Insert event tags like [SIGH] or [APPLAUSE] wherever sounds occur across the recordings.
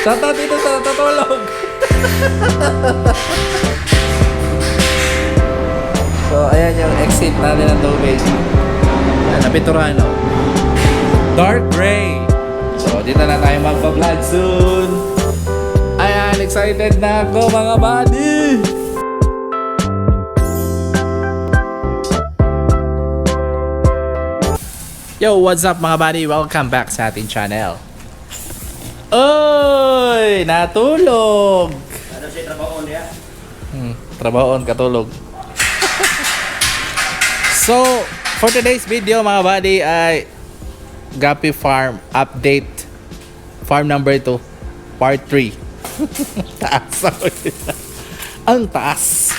Shoutout dito sa natutulog. so, ayan yung exit natin ng tubig. Ayan, napinturahan oh. Dark gray. So, dito na tayo magpa-vlog soon. Ayan, excited na ako mga buddy. Yo, what's up mga buddy? Welcome back sa ating channel. Oy, natulog. Ano siya trabaho niya? Hmm, trabahoon, katulog. [LAUGHS] so, for today's video mga buddy ay Gapi Farm Update. Farm number 2 Part 3 [LAUGHS] Taas. [LAUGHS] Ang taas.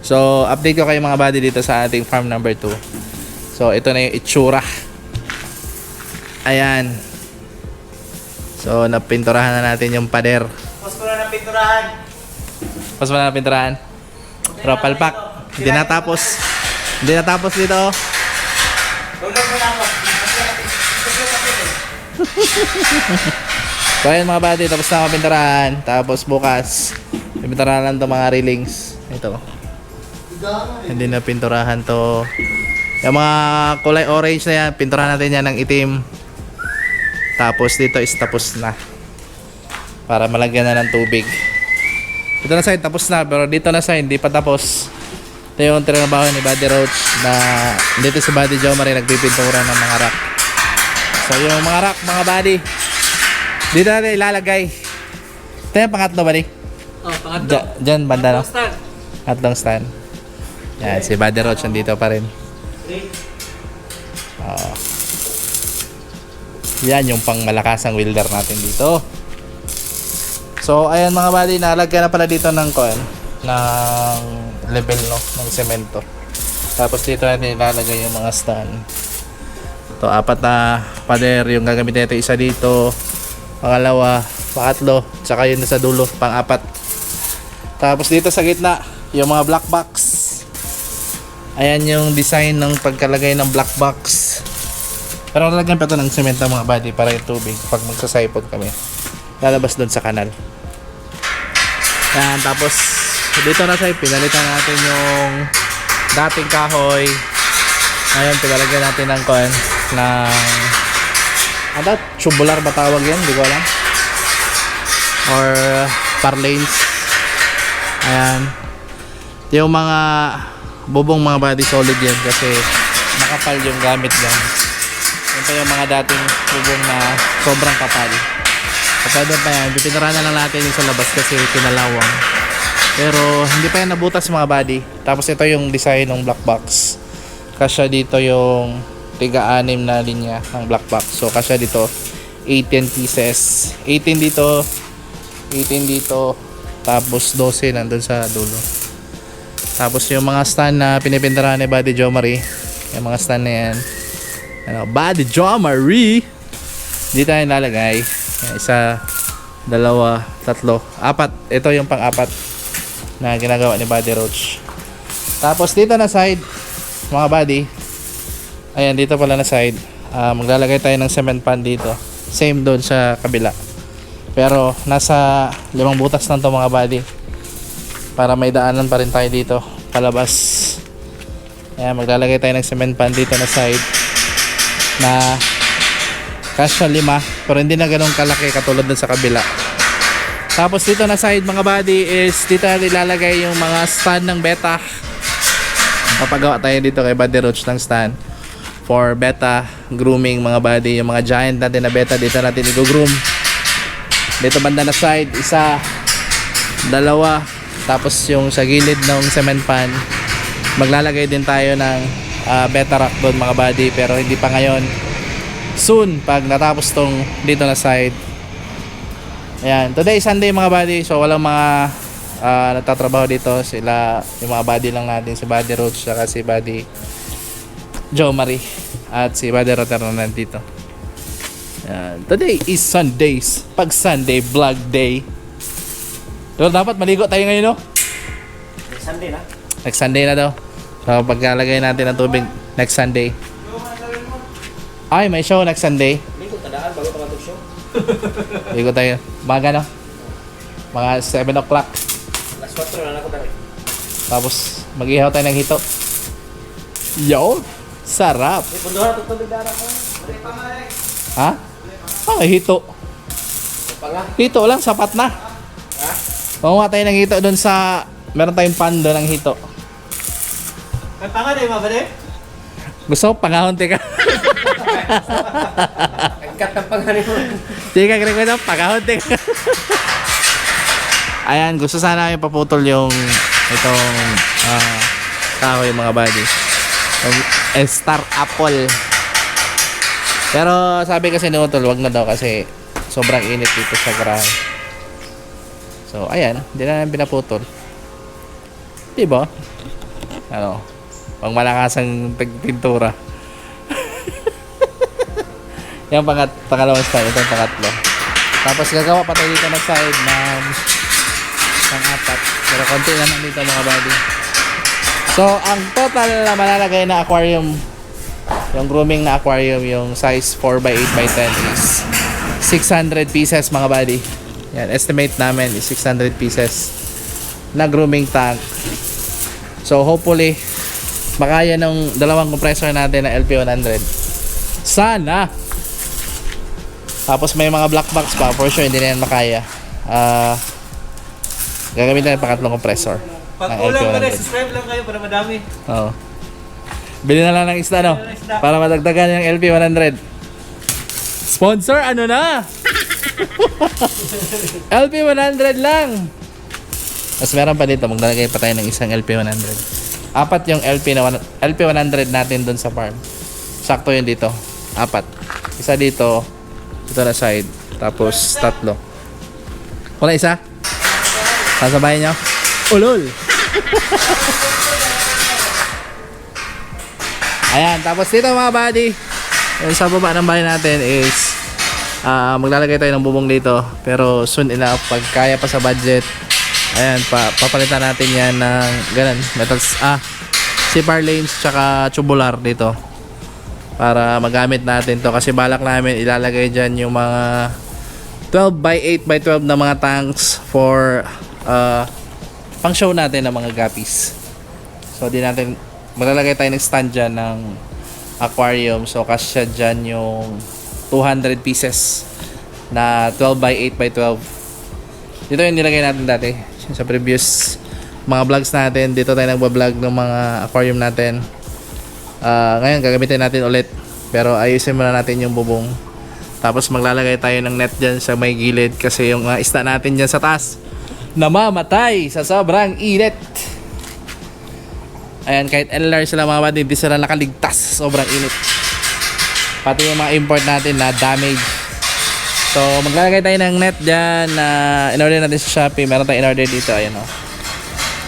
So, update ko kayo mga buddy dito sa ating farm number 2 So, ito na yung itsura. Ayan So, napinturahan na natin yung pader Post ko na ng pinturahan. Pas mo na ng pinturahan. Pero palpak. Hindi natapos. Hindi natapos dito. Tulog mo na ako. So ayun mga buddy, tapos na ako pinturahan. Tapos bukas, pinturahan lang to mga railings. Ito. Hindi na pinturahan to. Yung mga kulay orange na yan, pinturahan natin yan ng itim. Tapos dito is tapos na. Para malagyan na ng tubig. Ito na side, tapos na. Pero dito na side, hindi pa tapos. Ito yung trinabaho ni Buddy Roach na dito si Buddy Joe Marie nagpipintura ng mga rack. So yung mga rack, mga buddy, dito natin ilalagay. Ito yung pangatlo, buddy. Oh, pangatlo. Diyan, dyan, banda, no? Start. Tatlong stand. Yan, si Buddy Roach nandito pa rin. Three. Oo. Yan yung pang malakasang welder natin dito. So, ayan mga buddy, nalagyan na pala dito ng coin ng level no ng semento. Tapos dito natin ilalagay yung mga stand. Ito, apat na pader yung gagamitin natin. Isa dito, pangalawa, pangatlo, tsaka yun sa dulo, pang-apat. Tapos dito sa gitna, yung mga black box. Ayan yung design ng pagkalagay ng black box. Pero lalagyan pa ito ng semento mga buddy para yung tubig pag magsasipod kami. Lalabas doon sa kanal. Yan, tapos dito na sa'yo, pinalitan natin yung dating kahoy. Ngayon, pinalagyan natin ng coin ng ano, tubular ba tawag yan? Hindi ko alam. Or parlanes. Ayan. Yung mga bubong mga body solid yan kasi makapal yung gamit yan. Pa yung mga dating bubong na sobrang kapal. Kapag pa yan, pinarahan na lang natin yung sa labas kasi kinalawang. Pero hindi pa yan nabutas mga body. Tapos ito yung design ng black box. Kasya dito yung tiga-anim na linya ng black box. So kasya dito 18 pieces. 18 dito, 18 dito, tapos 12 nandun sa dulo. Tapos yung mga stand na pinipinturahan ni Buddy Jo Marie, yung mga stand na yan, ano, Buddy Jo Marie, dito tayo lalagay. Isa, dalawa, tatlo, apat. Ito yung pang-apat na ginagawa ni Buddy Roach. Tapos dito na side, mga buddy, ayan dito pala na side, ah, maglalagay tayo ng cement pan dito. Same doon sa kabila. Pero nasa limang butas lang to mga buddy. Para may daanan pa rin tayo dito palabas. Ayan, maglalagay tayo ng cement pan dito na side na kasya lima pero hindi na ganun kalaki katulad dun sa kabila. Tapos dito na side mga buddy is dito na ilalagay yung mga stand ng beta. Papagawa tayo dito kay Buddy Roach ng stand for beta grooming mga buddy. Yung mga giant natin na beta dito natin i-groom. Dito banda na side, isa, dalawa, tapos yung sa gilid ng cement pan, maglalagay din tayo ng ah, beta rack doon mga buddy pero hindi pa ngayon. Soon, pag natapos tong dito na side. Ayan, today is Sunday mga buddy, so walang mga ah, nagtatrabaho dito. Sila, yung mga buddy lang natin, si Buddy Roach, saka si Buddy Joe Marie, at si Buddy Rotter na nandito. Ayan. Today is Sundays. Pag Sunday, vlog day. So, dapat maligo tayo ngayon, no? Sunday na. Next Sunday na daw. So, pagkalagay natin ng tubig next Sunday. Ay, may show next Sunday. Linggo tadaan bago pa show. Ikot tayo. Mga no? Mga 7 o'clock. Alas 4 na ako dali. Tapos mag-ihaw tayo ng hito. Yo! Sarap! Ha? Ah, hito. Hito lang, sapat na. Ha? Mamuha tayo ng hito doon sa... Meron tayong pan doon ng hito. May pa nga dahil mabali. Gusto ko, pangahonti ka. Agkat ng panganin mo. Hindi ka kaya ko pangahonti ka. Ayan, gusto sana namin paputol yung itong ah kahoy mga buddy. Yung eh, Star Apple. Pero sabi kasi ni Utol, wag na daw kasi sobrang init dito sa garahe. So, ayan, hindi na namin pinaputol. Di ba? Ano? Pang malakasang pintura. Yung pangat, pangalawang style, ito yung pangatlo. Tapos gagawa pa tayo dito ng side ng pang apat. Pero konti naman dito mga buddy. So, ang total na malalagay na aquarium, yung grooming na aquarium, yung size 4x8 by 10 is 600 pieces mga buddy. Yan, estimate namin is 600 pieces na grooming tank. So, hopefully, makaya ng dalawang compressor natin na LP100. Sana! Tapos may mga black box pa, for sure hindi na yan makaya. Ah, gagamitin natin pangatlong compressor. Pag ng ulang pa rin, LP100. subscribe lang kayo para madami. Oo. Bili na lang ng isda, no? Para madagdagan yung LP100. Sponsor, ano na? [LAUGHS] LP100 lang! Tapos meron pa dito, maglalagay pa tayo ng isang LP100. Apat yung LP na one- LP100 natin doon sa farm. Sakto yun dito. Apat. Isa dito, ito na side. Tapos tatlo. Wala isa? Sasabayin nyo? Ulol! [LAUGHS] Ayan, tapos dito mga buddy, yung sa baba ng bahay natin is ah maglalagay tayo ng bubong dito. Pero soon enough, pag kaya pa sa budget, ayan, pa, papalitan natin yan ng ganun, metals, ah, CPR lanes tsaka tubular dito. Para magamit natin to kasi balak namin ilalagay dyan yung mga 12 by 8 by 12 na mga tanks for uh, pang show natin ng mga guppies. So di natin maglalagay tayo ng stand dyan ng aquarium. So kasya dyan yung 200 pieces na 12 by 8 by 12. Dito yung nilagay natin dati sa previous mga vlogs natin. Dito tayo nagbablog ng mga aquarium natin. Ah, ngayon gagamitin natin ulit. Pero ayusin muna natin yung bubong. Tapos maglalagay tayo ng net dyan sa may gilid kasi yung mga isda natin dyan sa taas namamatay sa sobrang init. Ayan, kahit LR sila mga bad, hindi sila nakaligtas sobrang init. Pati yung mga import natin na damage. So, maglalagay tayo ng net dyan na in-order natin sa Shopee. Meron tayong in-order dito, ayan o.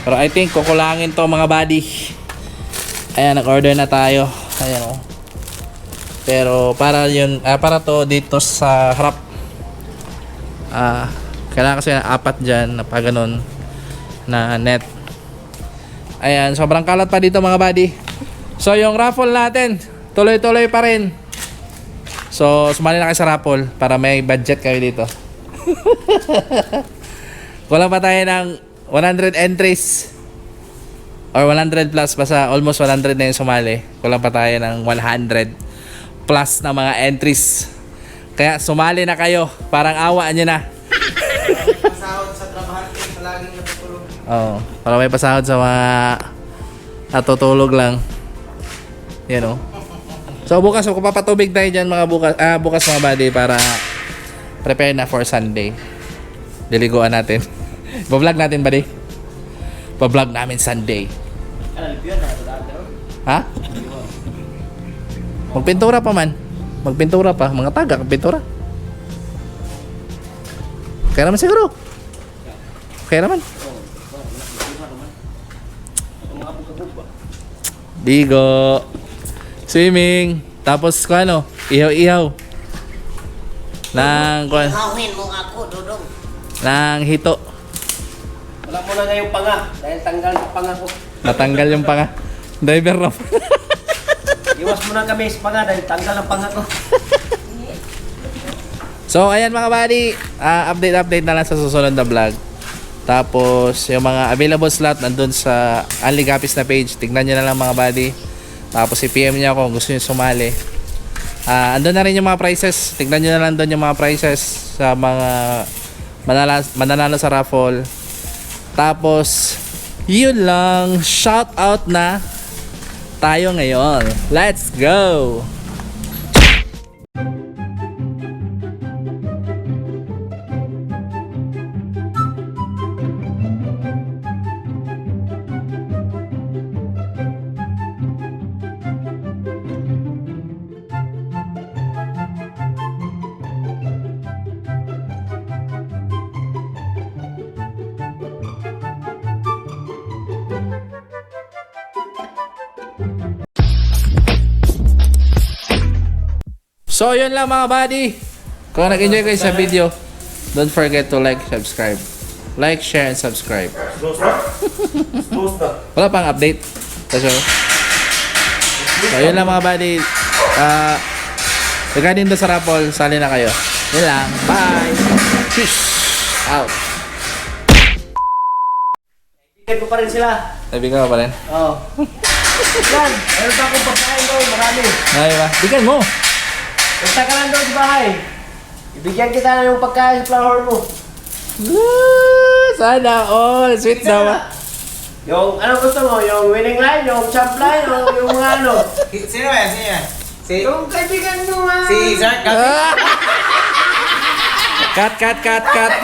Pero I think kukulangin to mga buddy. Ayan, nag-order na tayo. Ayan o. Pero para yun, ah, para to dito sa harap. Ah, kailangan kasi ng apat dyan na pa ganun na net. Ayan, sobrang kalat pa dito mga buddy. So yung raffle natin, tuloy-tuloy pa rin. So sumali na kayo sa raffle para may budget kayo dito. [LAUGHS] Kulang pa tayo ng 100 entries or 100 plus basta almost 100 na yung sumali. Kulang pa tayo ng 100 plus na mga entries. Kaya sumali na kayo. Parang awa nyo na. Pasahod sa trabahante sa laging natutulog. Oo. Para may pasahod sa mga natutulog lang. Yan o. So bukas kung papatubig tayo dyan mga bukas, ah, bukas mga buddy para prepare na for Sunday. Diliguan natin. [LAUGHS] Ba-vlog natin buddy? Ba-vlog namin Sunday. Ha? Magpintura pa man. Magpintura pa. Mga taga, pintura. Kaya naman siguro. Kaya naman. Digo. Swimming. Tapos kung ano, ihaw-ihaw. Nang, kung, Hawin mo ako, Dudong. nang hito. Wala mo na nga yung panga. Dahil tanggal yung panga ko. Natanggal yung panga. Diver na. Iwas mo na kami sa panga dahil tanggal ang panga ko. So, ayan mga buddy. ah, update-update na lang sa susunod na vlog. Tapos, yung mga available slot nandun sa Only Gapis na page. Tignan nyo na lang mga buddy. Tapos, i-PM nyo ako kung gusto nyo sumali. Ah, andun na rin yung mga prices. Tignan nyo na lang doon yung mga prices sa mga manala, mananalo sa raffle. Tapos, yun lang. Shout out na tayo ngayon. Let's go! So, yun lang mga buddy. Kung nag-enjoy kayo sa video, don't forget to like, subscribe. Like, share, and subscribe. Wala pang update. Kasi, so, yun lang mga buddy. Ah, regarding doon sa raffle, sali na kayo. Yun lang. Bye! Peace! Out! Bigyan ko pa rin sila. Nabigyan ka pa rin? Oo. Yan, meron pa akong pagkain doon, marami. Ngayon ba? Bigyan mo! Punta ka lang doon sa bahay. Ibigyan kita na yung pagkain sa flower mo. Woo! Sana all! Sweet naman. Yung, ano gusto mo? Yung winning line, yung champ line, yung, yung mga ano. Sino yan? Sino yan? Si, Yung kaibigan mo nga. si Zark Gabi. Ah! cut, cut, cut, cut!